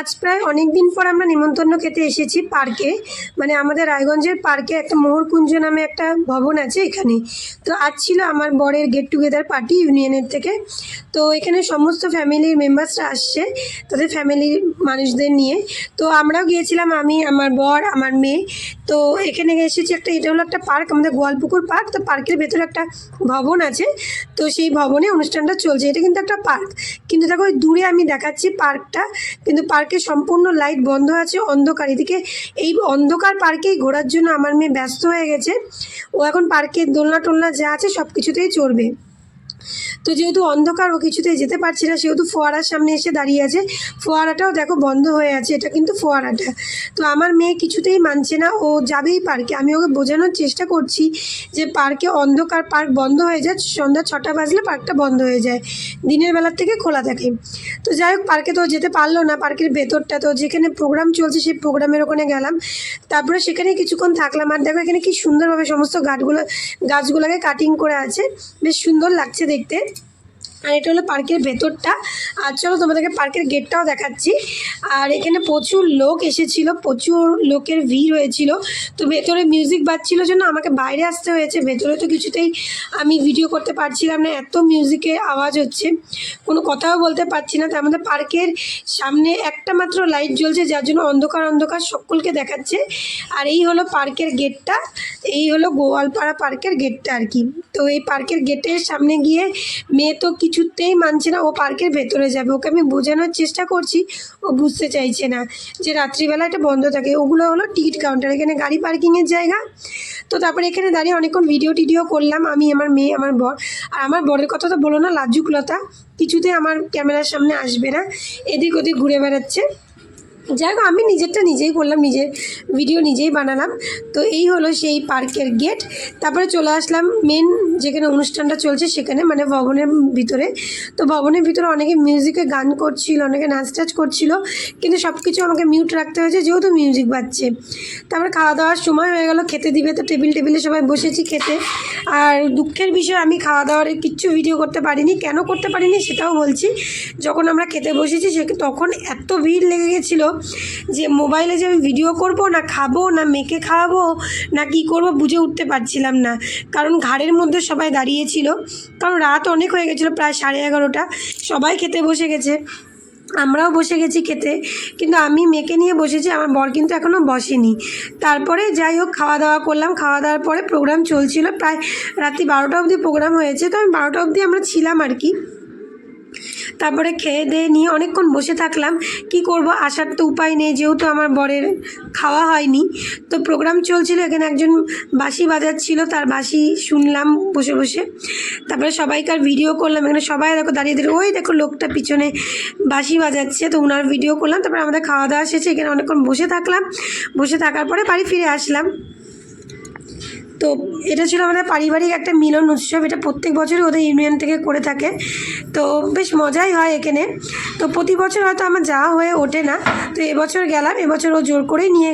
আজ প্রায় অনেক দিন পর আমরা নিমন্ত্রণ খেতে এসেছি পার্কে। মানে আমাদের রায়গঞ্জের পার্কে একটা মোহরকুঞ্জ নামে একটা ভবন আছে এখানে। তো আজ ছিল আমার বরের গেট টুগেদার পার্টি ইউনিয়নের থেকে। তো এখানে সমস্ত ফ্যামিলির মেম্বার্সরা আসছে, তাদের ফ্যামিলির মানুষদের নিয়ে। তো আমরাও গিয়েছিলাম, আমি, আমার বর, আমার মেয়ে। তো এখানে এসেছি একটা, এটা হলো একটা পার্ক, আমাদের গোয়ালপুকুর পার্ক। তো পার্কের ভেতরে একটা ভবন আছে। তো সেই ভবনে অনুষ্ঠানটা চলছে। এটা কিন্তু একটা পার্ক। কিন্তু দেখো দূরে আমি দেখাচ্ছি পার্কটা। কিন্তু পার্কে সম্পূর্ণ লাইট বন্ধ আছে, অন্ধকার এদিকে। এই অন্ধকার পার্কেই ঘোরার জন্য আমার মেয়ে ব্যস্ত হয়ে গেছে। ও এখন পার্কের দোলনা টোলনা যা আছে সব কিছুতেই চড়বে। তো যেহেতু অন্ধকার, ও কিছুতেই যেতে পারছি না, সেহেতু ফোয়ারার সামনে এসে দাঁড়িয়ে আছে। ফোয়ারাটাও দেখো বন্ধ হয়ে আছে, এটা কিন্তু ফোয়ারাটা। তো আমার মেয়ে কিছুতেই মানছে না, ও যাবেই পার্কে। আমি ওকে বোঝানোর চেষ্টা করছি যে পার্কে অন্ধকার পার্ক বন্ধ হয়ে যায়, সন্ধ্যা ছটা বাজলে পার্কটা বন্ধ হয়ে যায়, দিনের বেলার থেকে খোলা থাকে। তো যাই হোক, পার্কে তো যেতে পারল না, পার্কের ভেতরটা, তো যেখানে প্রোগ্রাম চলছে সেই প্রোগ্রামের ওখানে গেলাম। তারপরে সেখানে কিছুক্ষণ থাকলাম, আর দেখো এখানে কি সুন্দরভাবে সমস্ত গাছগুলো, গাছগুলোকে কাটিং করে আছে। বেশ সুন্দর লাগছে দেখতে। আর এটা হলো পার্কের ভেতরটা। আর চলো তোমাদেরকে পার্কের গেটটাও দেখাচ্ছি। আর এখানে প্রচুর লোক এসেছিল, প্রচুর লোকের ভিড় হয়েছিল। তো ভেতরে মিউজিক বাজছিল জন্য আমাকে বাইরে আসতে হয়েছে, ভেতরে তো কিছুতেই আমি ভিডিও করতে পারছিলাম না, এত মিউজিকের আওয়াজ হচ্ছে। কোনো কথাও বলতে পারছি না তো আমাদের পার্কের সামনে একটা মাত্র লাইট জ্বলছে, যার জন্য অন্ধকার অন্ধকার সকলকে দেখাচ্ছে। আর এই হলো পার্কের গেটটা, এই হলো গোয়ালপাড়া পার্কের গেটটা আর কি। তো এই পার্কের গেটের সামনে গিয়ে মেয়ে তো কিছুতেই মানছে না। ও পার্কের ভেতরে যাবে। ওকে আমি বোঝানোর চেষ্টা করছি। ও বুঝতে চাইছে না যে রাত্রিবেলা এটা বন্ধ থাকে। ওগুলো হলো টিকিট কাউন্টার। এখানে গাড়ি পার্কিংয়ের জায়গা। তো তারপরে এখানে দাঁড়িয়ে অনেকক্ষণ ভিডিও টিডিও করলাম। আমি, আমার মেয়ে, আমার বর। আর আমার বরের কথা তো বলো না, লাজুকলতা। কিছুতে আমার ক্যামেরার সামনে আসবে না। এদিক ওদিক ঘুরে বেড়াচ্ছে। যাই হোক আমি নিজেরটা নিজেই করলাম, নিজের ভিডিও নিজেই বানালাম। তো এই হলো সেই পার্কের গেট তারপরে চলে আসলাম মেন যেখানে অনুষ্ঠানটা চলছে সেখানে মানে ভবনের ভিতরে। তো ভবনের ভিতরে অনেকে মিউজিকে গান করছিল, অনেকে নাচ টাচ করছিল, কিন্তু সব কিছু আমাকে মিউট রাখতে হয়েছে, যেহেতু মিউজিক বাজছে। তারপরে খাওয়া দাওয়ার সময় হয়ে গেল, খেতে দিবে তো টেবিল টেবিলে সবাই বসেছি খেতে। আর দুঃখের বিষয়, আমি খাওয়া দাওয়ার কিচ্ছু ভিডিও করতে পারিনি। কেন করতে পারিনি সেটাও বলছি। যখন আমরা খেতে বসেছি, সে তখন এত ভিড় লেগে গেছিল যে মোবাইলে যে আমি ভিডিও করব না খাব, না মেখে খাওয়াবো, না কি করব বুঝে উঠতে পারছিলাম না। কারণ ঘাড়ের মধ্যে সবাই দাঁড়িয়েছিল। কারণ রাত অনেক হয়ে গেছিল, প্রায় সাড়ে এগারোটা। সবাই খেতে বসে গেছে। আমরাও বসে গেছি খেতে। কিন্তু আমি মেয়েকে নিয়ে বসেছি, আমার বর কিন্তু এখনও বসেনি। তারপরে যাই হোক খাওয়া দাওয়া করলাম। খাওয়া দাওয়ার পরে প্রোগ্রাম চলছিল। প্রায় রাত্রি বারোটা অবধি প্রোগ্রাম হয়েছে। তো আমি বারোটা অবধি আমরা ছিলাম আর কি। তারপরে খেয়ে দিয়ে নিয়ে অনেকক্ষণ বসে থাকলাম। কি করব? আসার তো উপায় নেই, যেহেতু আমার বরের খাওয়া হয়নি। তো প্রোগ্রাম চলছিল, এখানে একজন বাঁশি বাজাচ্ছিল, তার বাঁশি শুনলাম বসে বসে। তারপরে সবাইকার ভিডিও করলাম, এখানে সবাই দেখো দাঁড়িয়ে দাঁড়িয়ে, ওই দেখো লোকটা পিছনে বাঁশি বাজাচ্ছে, তো ওনার ভিডিও করলাম, তারপরে আমাদের খাওয়া দাওয়া শেষে এখানে অনেকক্ষণ বসে থাকলাম। বসে থাকার পরে বাড়ি ফিরে আসলাম। তো এটা ছিল আমাদের পারিবারিক একটা মিলন উৎসব। এটা প্রত্যেক বছরই ওদের ইউনিয়ন থেকে করে থাকে। তো বেশ মজাই হয় এখানে। তো প্রতি বছর হয়তো আমার যাওয়া হয়ে ওঠে না। তো এবছর গেলাম, এবছর ও জোর করেই নিয়ে